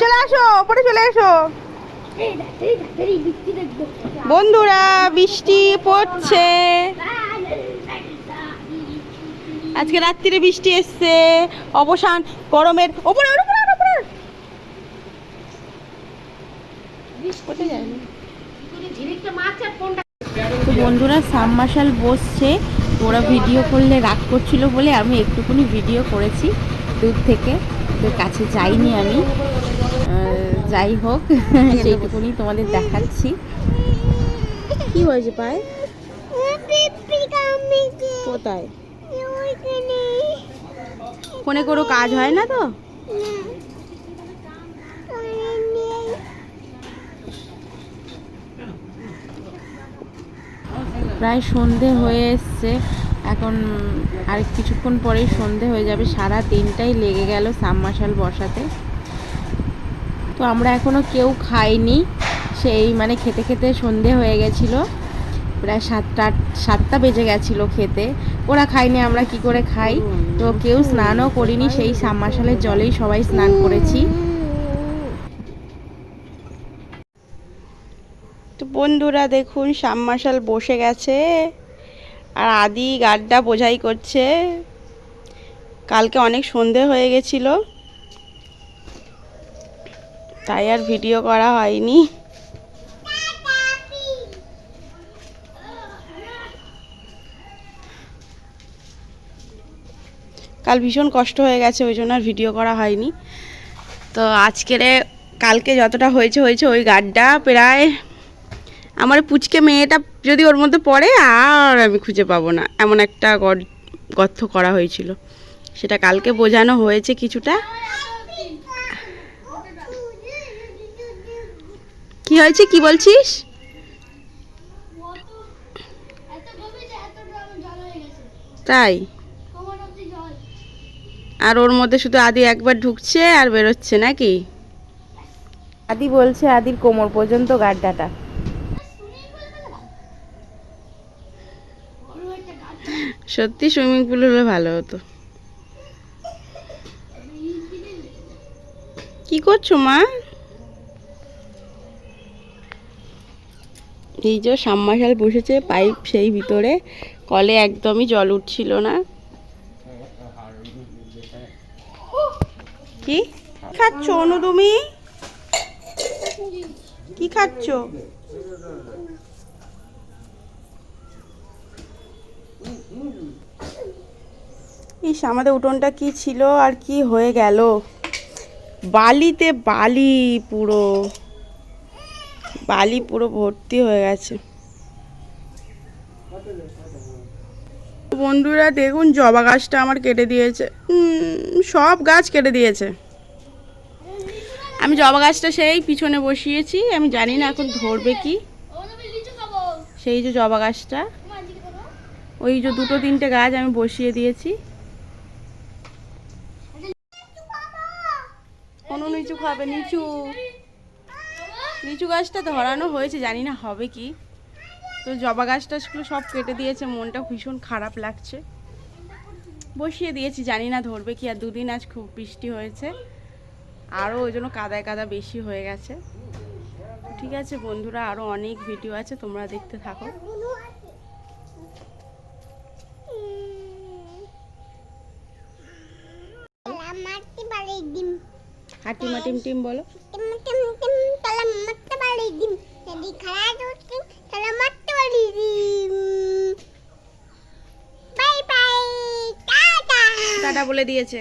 চলে আসো ওপরে চলে এসো। বন্ধুরা বৃষ্টি পড়ছে। আজকে রাত্রিরে বৃষ্টি এসছে। অবসান গরমের। ওপরে ওপরে ওপরে, তো বন্ধুরা সাবমার্শাল বসছে। ওরা ভিডিও করলে রাগ করছিল বলে আমি একটুখানি ভিডিও করেছি দূর থেকে। তো কাছে যাইনি আমি। যাই হোক সেইটুকুনি তোমাদের দেখাচ্ছি। কি হয়েছে পায়ে কোথায়? ফোনে কোনো কাজ হয় না তো? প্রায় সন্ধে হয়ে এসছে। এখন আর কিছুক্ষণ পরেই সন্ধে হয়ে যাবে। সারা দিনটাই লেগে গেল সাবমার্শাল বসাতে। তো আমরা এখনও কেউ খাইনি। সেই মানে খেতে খেতে সন্ধে হয়ে গেছিল। প্রায় সাতটা সাতটা বেজে গেছিল খেতে। ওরা খায়নি, আমরা কি করে খাই? তো কেউ স্নানও করিনি, সেই সাবমার্শালের জলেই সবাই স্নান করেছি। তো বন্ধুরা, দেখুন সাবমার্শাল বসে গেছে। আর আদি গাড্ডা বোঝাই করছে। কালকে অনেক সন্ধে হয়ে গেছিল। তাই আর ভিডিও করা হয়নি। কাল ভীষণ কষ্ট হয়ে গেছে, ওই জন্য আর ভিডিও করা হয়নি। তো আজকের, কালকে যতটা হয়েছে হয়েছে ওই গাড্ডা প্রায়। আমার পুচকে মেয়েটা যদি ওর মধ্যে পড়ে, আর আমি খুঁজে পাবো না। এমন একটা গর্ত করা হয়েছিল। সেটা কালকে বোঝানো হয়েছে কিছুটা। কি হয়েছে? কি বলছিস? তাই? আর ওর মধ্যে শুধু আদি একবার ঢুকছে আর বেরোচ্ছে নাকি? আদি বলছে আদির কোমর পর্যন্ত গাড্ডাটা। সত্যি সুইমিং পুল হলে ভালো হতো। কি করছ মা? এই যে সাম্মাশাল বসেছে পাইপ সেই ভিতরে, কলে একদমই জল উঠছিল না। কি? খাচ্ছ অনু তুমি? কি খাচ্ছ? ইস, আমাদের উঠোনটা কি ছিল আর কি হয়ে গেল? বালিতে বালি পুরো। বালি পুরো ভর্তি হয়ে গেছে। বন্ধুরা, দেখুন, জবা গাছটা আমার কেটে দিয়েছে। সব গাছ কেটে দিয়েছে। আমি জবা গাছটা সেই পিছনে বসিয়েছি। আমি জানি না এখন ধরবে কি। সেই যে জবা গাছটা। ওই যে দুটো তিনটে গাছ আমি বসিয়ে দিয়েছি। কোনো নিচু খাবে, নিচু। লিচু গাছটা ধরানো হয়েছে, জানি না হবে কি। তো জবা গাছটা সেগুলো সব কেটে দিয়েছে, মনটা ভীষণ খারাপ লাগছে। বসিয়ে দিয়েছি, জানি না ধরবে কি, আর দুদিন আজ খুব বৃষ্টি হয়েছে। আরও ওই জন্য কাদায় কাদা বেশি হয়ে গেছে। ঠিক আছে বন্ধুরা, আরও অনেক ভিডিও আছে, তোমরা দেখতে থাকো। হাটিমা টিম টিম বলো। টিম টাটা। টাটা বলে দিয়েছে।